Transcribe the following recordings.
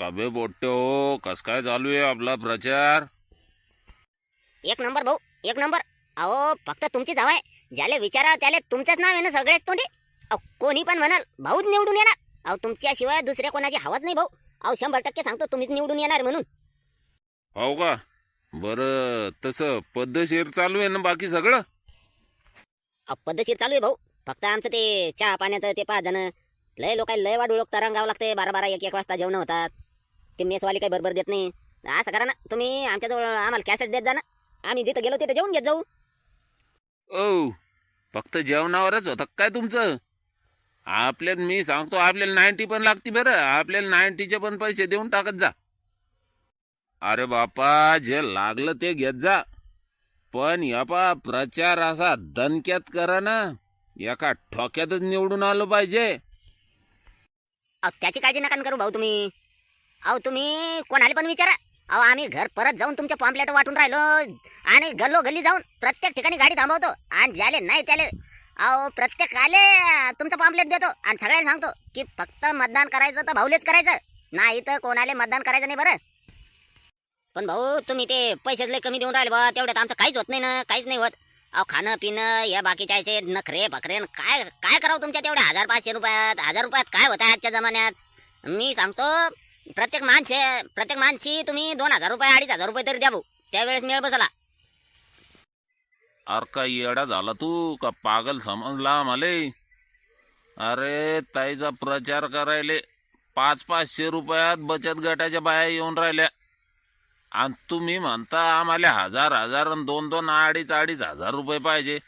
काबे पोट्टे हो कस काय चालू आहे आपला प्रचार? एक नंबर भाऊ एक नंबर. अहो फक्त तुमचीच हवा आहे. ज्याले विचारा त्याले तुमचंच नाव आहे ना सगळेच तोंडी. अहो कोणी पण म्हणाल भाऊच निवडून येणार. अहो तुमच्याशिवाय दुसऱ्या कोणाची हवाच नाही भाऊ. अहो शंभर टक्के सांगतो तुम्हीच निवडून येणार म्हणून. हो का? बरं तसं पद्धतशीर चालू आहे ना बाकी सगळं? अहो पद्धतशीर चालू आहे भाऊ. फक्त आमचं ते चहा पाण्याचं ते पाच जण. लय लोकांना लय वाढ ओळख तरंगावं लागते बारा बारा एक एक वाजता जेवण होतात. ते मेसवाली काही बरोबर देत नाही. असं करा ना. तुम्ही आमच्याजवळ आम्हाला कॅसेट देत जा ना. आम्ही जिथं गेलो तिथं जेवून घेत जाऊ. ओ फक्त जेवणावरच होतं काय तुमचं? आपल्याला मी सांगतो आपल्याला नाईन्टी पण लागते बरं. आपल्याला नाईन्टीचे पण पैसे देऊन टाकत जा. अरे बापा जे लागलं ते घेत जा. पण यापा प्रचार असा दणक्यात करा ना. एका ठोक्यातच निवडून आलो पाहिजे. अहो त्याची काळजी नका करू भाऊ तुम्ही. अहो तुम्ही कोणाला पण विचारा. अहो आम्ही घर परत जाऊन तुमच्या पॉम्पलेट वाटून राहिलो आणि गल्लो गल्ली जाऊन प्रत्येक ठिकाणी गाडी थांबवतो आणि ज्याले नाही त्याले अहो प्रत्येकाले तुमचं पॉम्पलेट देतो आणि सगळ्यांना सांगतो की फक्त मतदान करायचं तर भाऊलेच करायचं. नाही तर कोणाले मतदान करायचं नाही बरं. पण भाऊ तुम्ही ते पैसे लय कमी देऊन राहिले बा तेवढ्यात आमचं काहीच होत नाही ना काहीच नाही होत. अहो खाणं पिणं या बाकीच्या नखरे बकरे काय काय करावं तुमच्या तेवढ्या हजार पाचशे रुपयात हजार रुपयात काय होतं आजच्या जमान्यात? मी सांगतो प्रत्येक माणसे प्रत्येक माणशी तुम्ही दोन हजार रुपये अडीच हजार रुपये तरी द्या भाऊ. त्यावेळेस मिळ बसला. अरे का येडा झाला तू का पागल समजला मले? अरे ताईचा प्रचार करायले पाच पाचशे रुपयात बचत गटाच्या बाया येऊन राहिल्या. आणि तुम्ही म्हणता आम्हाला हजार हजार आणि दोन दोन अडीच अडीच हजार रुपये पाहिजे.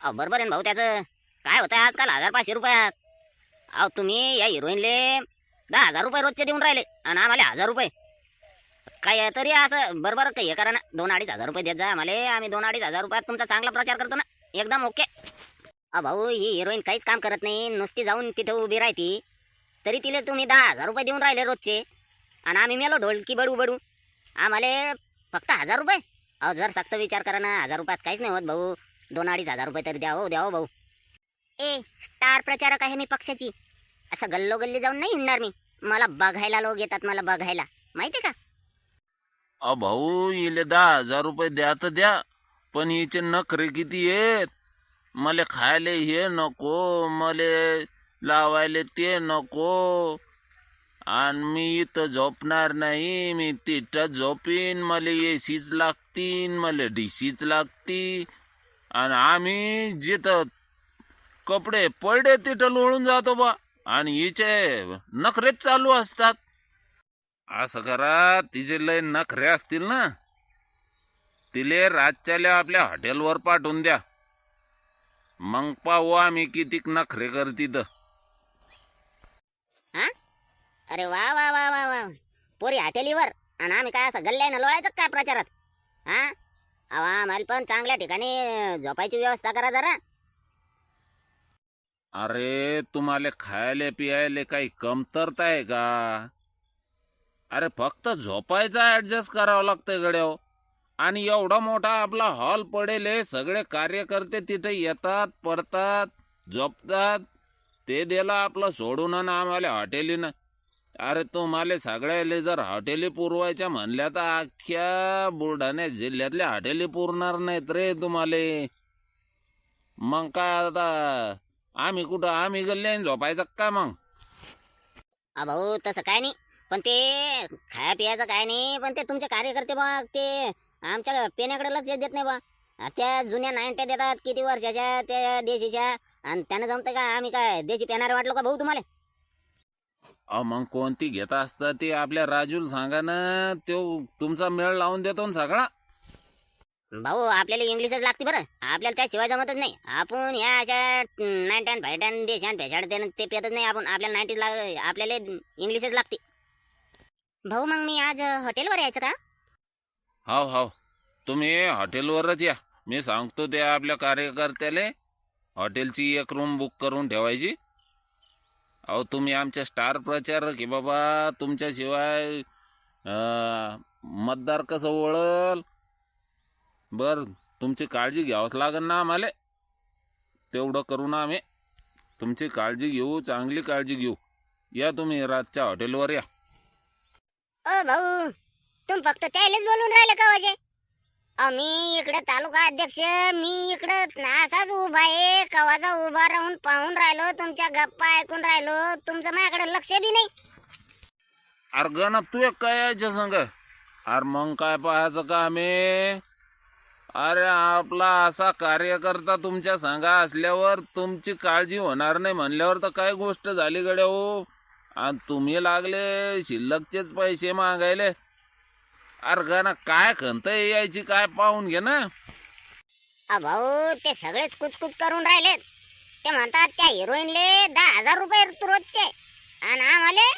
अहो बरोबर आहे ना भाऊ त्याचं. काय होतं आजकाल हजार पाचशे रुपयात? अहो तुम्ही या हिरोईनले दहा हजार रुपये रोजचे देऊन राहिले आणि आम्हाला हजार रुपये. काय तरी असं बरोबर काही हे करा ना. दोन अडीच हजार रुपये देत जा आम्हाला. आम्ही दोन अडीच हजार रुपयात तुमचा चांगला प्रचार करतो ना. एकदम ओके. अ भाऊ ही हिरोईन काहीच काम करत नाही. नुसती जाऊन तिथे उभी राहती. तरी तिला तुम्ही दहा हजार रुपये देऊन राहिले रोजचे. आणि आम्ही मेलो ढोलकी बडू बडू. आम्हाला फक्त हजार रुपये. अहो जर सक्त विचार करा ना हजार रुपयात काहीच नाही होत भाऊ. दोन अडीच हजार रुपये तरी द्या हो द्या हो भाऊ. ए स्टार प्रचारक आहे मी पक्षाची. असं गल्लोगल्ली जाऊन नाही हिंडणार मी. मला बघायला लोक येतात मला बघायला. माहिती का? अ भाऊ इले दहा हजार रुपये द्या तर द्या पण हिचे नखरे किती येत? मले खायले हे नको मले लावायले ते नको. आणि मी इथं झोपणार नाही मी तिथं झोपीन मला एसीच लागतीन मला डीसीच लागती आणि आम्ही जिथं कपडे पडे तिथं लोळून जातो बा. आणि हिचे नखरेच चालू असतात. असं करा तिचे लय नखरे असतील ना. तिले रातच्याला आपल्या हॉटेलवर पाठवून द्या. मग पाहू आम्ही कितीक नखरे करती तर हा? अरे वा वा वा वा वा. पोरी हॉटेलीवर. आणि आम्ही काय असं गल्ल्यानं लोळायचं काय प्रचारात? हा? अवा आम्हाला पण चांगल्या ठिकाणी झोपायची व्यवस्था करा जरा. अरे तुम्हाला खायला पियायला काही कमतरता आहे का? अरे फक्त झोपायचा ऍडजस्ट करावं लागतंय गड्याव हो. आणि एवढा मोठा आपला हॉल पडेल हे सगळे कार्यकर्ते तिथे येतात पडतात झोपतात. ते दिला आपलं सोडून आणि आम्हाला हॉटेलीनं अरे तुम्हाला सगळ्याले जर हॉटेली पुरवायच्या म्हणल्या तर अख्ख्या बुलढाणा जिल्ह्यातल्या हॉटेली पुरणार नाहीत रे तुम्हाला. मग काय आता? आम्ही कुठं आम्ही गल्ले झोपायचं काय मग? अ भाऊ तसं काय नाही. पण ते खाया पियाचं काय नाही पण ते तुमचे कार्यकर्ते बा ते आमच्या पेण्याकडे लक्ष देत नाही बा. त्या जुन्या नाईन्ट्या देतात किती वर्षाच्या त्या देशीच्या. आणि त्यानं जमतं का आम्ही काय देशी पेणारे वाटलो का भाऊ तुम्हाला? अहो मग कोणती घेत असतं ते आपल्या राजूला सांगा ना तो तुमचा मेळ लावून देतो ना सगळा. भाऊ आपल्याला इंग्लिशच लागते बरं. आपल्याला त्याशिवाय जमतच नाही. आपण ह्या अशा नाईन्टन फायटन देशान पेशाड ते पेतच नाही आपण. आपल्याला नाईन्टीज लाग आपल्याला इंग्लिशच लागते. भाऊ मग मी आज हॉटेलवर यायचं का? हो हो तुम्ही हॉटेलवरच या. मी सांगतो ते आपल्या कार्यकर्त्याले हॉटेलची एक रूम बुक करून ठेवायची. अहो तुम्ही आमच्या स्टार प्रचारक की बाबा. तुमच्याशिवाय मतदार कसं ओळल? बर तुमची काळजी घ्यावंच लागेल ना आम्हाला. तेवढं करू ना आम्ही. तुमची काळजी घेऊ चांगली काळजी घेऊ. या तुम्ही रातच्या हॉटेलवर या. ओ भाऊ तुम्ही फक्त त्यालाच बोलून राहिले का वाजे? अहो मी इकडे तालुका अध्यक्ष मी इकडे असाच उभा आहे. कवाचा उभा राहून पाहून राहिलो तुमच्या गप्पा ऐकून राहिलो. तुमचं माझ्याकडे लक्ष बी नाही. अरे गण तू एक काय यायच्या संग? अरे मग काय पाहायचं काम आहे अरे आपला असा कार्यकर्ता तुमच्या संघा असल्यावर तुमची काळजी होणार नाही म्हणल्यावर तर काय गोष्ट झाली गड्या हो? आणि तुम्ही लागले शिल्लकचेच पैसे मागायले. अरे ना काय खंत यायची काय पाहून घे ना. अ भाऊ ते सगळेच कुचकुच करून राहिले ते म्हणतात त्या हिरोईनले दहा हजार रुपये रोजचे. आणि आम्हाला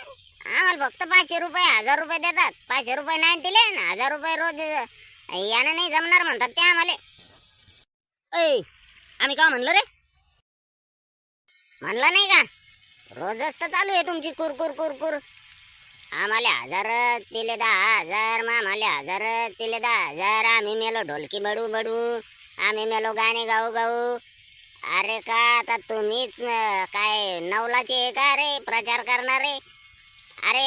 आम्हाला फक्त पाचशे रुपये हजार रुपये देतात. पाचशे रुपये नाही दिले आणि हजार रुपये रोज यानं नाही जमणार म्हणतात ते आम्हाला. ऐ आम्ही का म्हणलं रे? म्हणलं नाही का? रोजच तर चालू आहे तुमची कुर कुर कुर कुर आम्हाला हजार दिले दहा हजार मग आम्हाला हजार दिले दहा हजार. आम्ही मेलो ढोलकी बडू बडू. आम्ही मेलो गाणे गाऊ गाऊ. अरे का आता तुम्हीच काय नवलाचे का रे प्रचार करणारे? अरे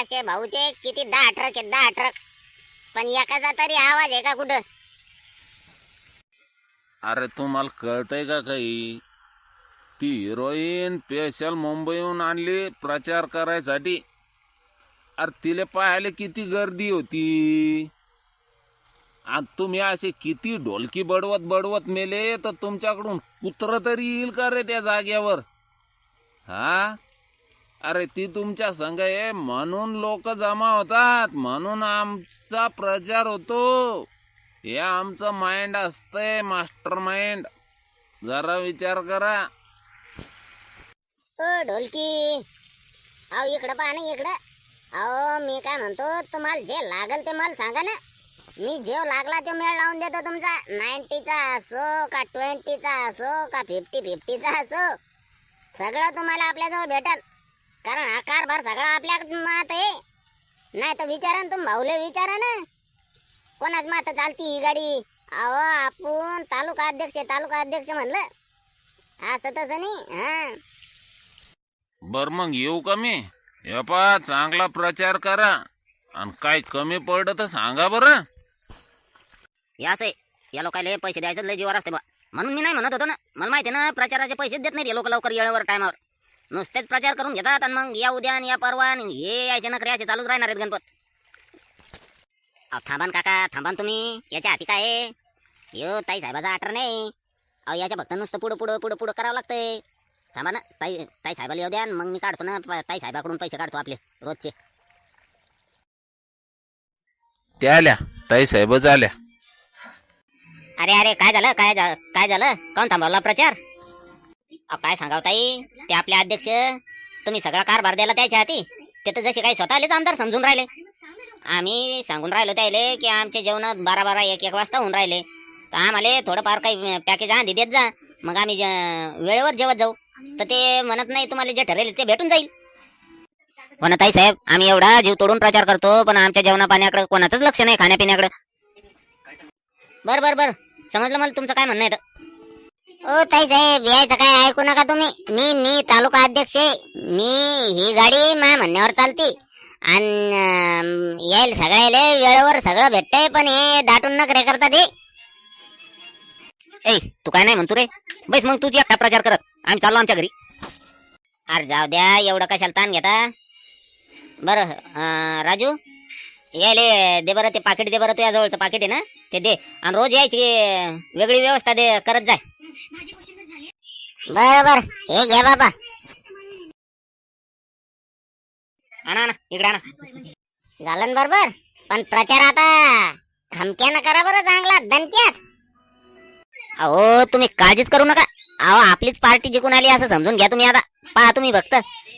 असे भाऊचे किती दहा ट्रक आहेत दहा ट्रक. पण एकाचा तरी आवाज आहे का कुठं? अरे तुम्हाला कळतंय का काही? ती हिरोईन स्पेशल मुंबईहून आणली प्रचार करायसाठी. अरे तिले पाहायला किती गर्दी होती. आणि तुम्ही असे किती ढोलकी बडवत बडवत मेले तर तुमच्याकडून कुत्र तरी येईल का रे त्या जाग्यावर? हा? अरे ती तुमच्या संघ आहे म्हणून लोक जमा होतात म्हणून आमचा प्रचार होतो. हे आमचं माइंड असतंय मास्टर माइंड जरा विचार करा. ओ ढोलकी. अहो इकडं पहा ना इकडं. अहो मी काय म्हणतो तुम्हाला जे लागल ते मला सांगा ना. मी जेव लागला ते मेळ लावून देतो तुमचा. नाईन्टीचा असो का ट्वेंटीचा असो का फिफ्टी फिफ्टीचा असो. सगळं तुम्हाला आपल्याजवळ भेटल. कारण हा कारभार सगळा आपल्याच मात आहे. नाही तर विचारा ना तुम्ही भाऊले विचारा ना. कोणाच मात चालती ही गाडी? अहो आपण तालुका अध्यक्ष आहे, तालुका अध्यक्ष म्हणलं. असं तसं नाही हा. बर मग येऊ का मी? हे पा चांगला प्रचार करा. आणि काय कमी पडलं तर सांगा बरं. आहे या लोकांना पैसे द्यायचं लय जीवावर असते बा. म्हणून मी नाही म्हणत होतो ना मला माहिती ना प्रचाराचे पैसे देत नाहीत हे लोक लवकर येळेवर टायमावर. नुसतेच प्रचार करून घेतात आणि मग या उद्या आणि या परवा आणि हे यायचे नखरे असे चालूच राहणार आहेत गणपत. अहो थांबान काका थांबान तुम्ही. याच्या हाती काय आहे? यो ताई साहेबाचा आटर नाही. अहो याच्या फक्त नुसतं पुढं पुढं पुढं पुढं करावं लागतंय. थांबा ना ताई ताई साहेबाला येऊ द्या आणि मग मी काढतो ना प- ताई साहेबाकडून पैसे काढतो आपले रोजचे. त्या आल्या ताई साहेबच आल्या. अरे अरे काय झालं? काय झा- काय झालं? कोण थांबवला प्रचार? काय सांगाव ताई? ते आपले अध्यक्ष तुम्ही सगळा कारभार द्यायला त्याच्या हाती. ते तर जसे काही स्वतःलेच आमदार समजून राहिले. आम्ही सांगून राहिलो त्याले की आमचे जेवण बारा बारा एक एक वाजता होऊन राहिले. तर आम्हाला थोडंफार काही पॅकेज आधी देत जा. मग आम्ही जे- वेळेवर जेवत जाऊ. तर ते म्हणत नाही तुम्हाला जे ठरेल ते भेटून जाईल. पण ताई साहेब आम्ही एवढा जीव तोडून प्रचार करतो पण आमच्या जेवणा पाण्याकडे कोणाचंच लक्ष नाही खाण्यापिण्याकडे. बर बर बर. समजलं मला तुमचं काय म्हणणं आहे तर. ओ ताई साहेब यायचं काय ऐकू नका तुम्ही. मी मी तालुका अध्यक्ष आहे. मी ही गाडी माझ्या म्हणण्यावर चालते. आणि अं, यायला सगळ्याला वेळेवर सगळं भेटतंय पण हे दाटून नखरे करतात हे. ए तू काय नाही म्हणतो रे. बस मग तुझी एकटा प्रचार करत. आम्ही चाललो आमच्या घरी. अरे जाऊ द्या एवढं कशाला ताण घेता? बरं अं, राजू यायले दे बरं ते पाकिट दे बरं तुझ्या जवळचं पाकिट आहे ना ते दे. आणि रोज यायची वेगळी व्यवस्था दे करत जाय. बर बर हे घ्या बाबा. आणा आणा इकडे आणा. झालं ना बरोबर. पण प्रचार आता खमक्यानं करा बरं चांगला दणक्यात अहो तुम्ही काळजीच करू नका. अहो आपलीच पार्टी जिंकून आली असं समजून घ्या तुम्ही आता. पहा तुम्ही फक्त.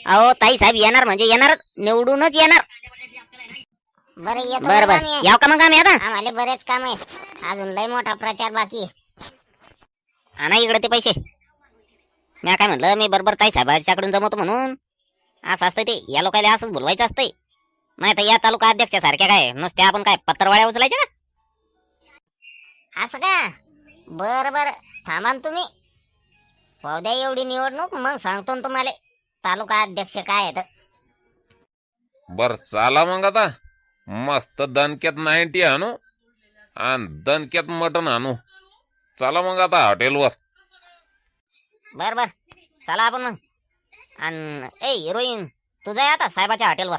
अहो ताई साहेब येणार म्हणजे येणारच निवडूनच येणार. बरं येतो बरं. बरं. याव का मग आम्ही आता? आम्हाला बरेच काम आहेत. अजून लय मोठा प्रचार बाकी आहे. आणा इकडे ते पैसे. मी काय म्हणलं मी बरोबर ताई साहेबाच्याकडून जमवतो म्हणून. असं असतं ते. या लोकायला असंच बोलवायचं असतंय. नाही तर या तालुका अध्यक्ष सारख्या काय नुसते आपण काय पत्रवाळ्या उचलायच्या का? असं का? बर बर थांबा तुम्ही. पाहू द्या एवढी निवडणूक मग सांगतो ना तुम्हाला. तालुका अध्यक्ष काय आहेत. बर चाला मग आता. मस्त दणक्यात नाईन्टी आणू आणि दणक्यात मटण आणू. चला मग आता हॉटेलवर. बर बर. चला आपण मग. आणि ए हिरोईन तुझं आहे आता साहेबाच्या हॉटेलवर.